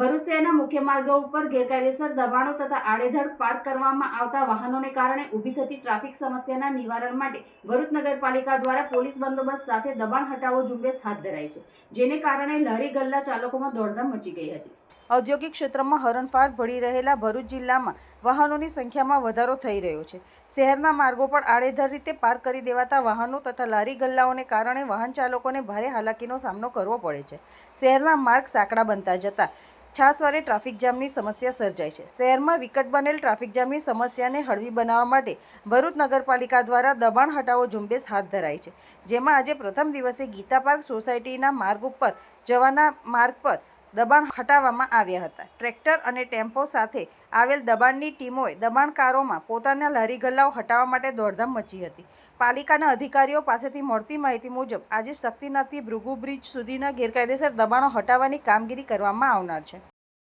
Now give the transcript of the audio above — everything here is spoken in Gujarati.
ભરૂચ મુખ્ય માર્ગો ઉપર ગેરકાયદેસર દબાણો તથા આડેધડ પાર્ક કરવામાં આવતા વાહનોને કારણે ઊભી થતી ટ્રાફિક સમસ્યાના નિવારણ માટે ભરૂચ નગરપાલિકા દ્વારા પોલીસ બંદોબસ્ત સાથે દબાણ હટાવો ઝુંબેશ હાથ ધરાઈ છે, જેને કારણે લારી ગલ્લા ચાલકોમાં દોડધામ મચી ગઈ હતી. ઔદ્યોગિક ક્ષેત્રમાં હરણફાળ ભળી રહેલા ભરૂચ જિલ્લામાં વાહનોની સંખ્યામાં વધારો થઈ રહ્યો છે. શહેરના માર્ગો પર આડેધડ રીતે પાર્ક કરી દેવાતા વાહનો તથા લારી ગલ્લાઓને કારણે વાહન ચાલકોને ભારે હાલાકીનો સામનો કરવો પડે છે. શહેરના માર્ગ સાંકડા બનતા જતા છાસવારે ટ્રાફિક જામની સમસ્યા સર્જાય છે. શહેરમાં વિકટ બનેલ ટ્રાફિક જામની સમસ્યાને હળવી બનાવવા માટે ભરૂચ નગરપાલિકા દ્વારા દબાણ હટાવો ઝુંબેશ હાથ ધરાઈ છે. જેમાં આજે પ્રથમ દિવસે ગીતા પાર્ક સોસાયટીના માર્ગ ઉપર જવાના માર્ગ પર દબાણ હટાવવામાં આવ્યા હતા. ટ્રેક્ટર અને ટેમ્પો સાથે આવેલ દબાણની ટીમોએ દબાણકારોમાં પોતાના લારી ગલ્લાઓ હટાવવા માટે દોડધામ મચી હતી. પાલિકાના અધિકારીઓ પાસેથી મળતી માહિતી મુજબ, આજે શક્તિનાથથી ભૃગુ બ્રિજ સુધીના ગેરકાયદેસર દબાણો હટાવવાની કામગીરી કરવામાં આવનાર છે.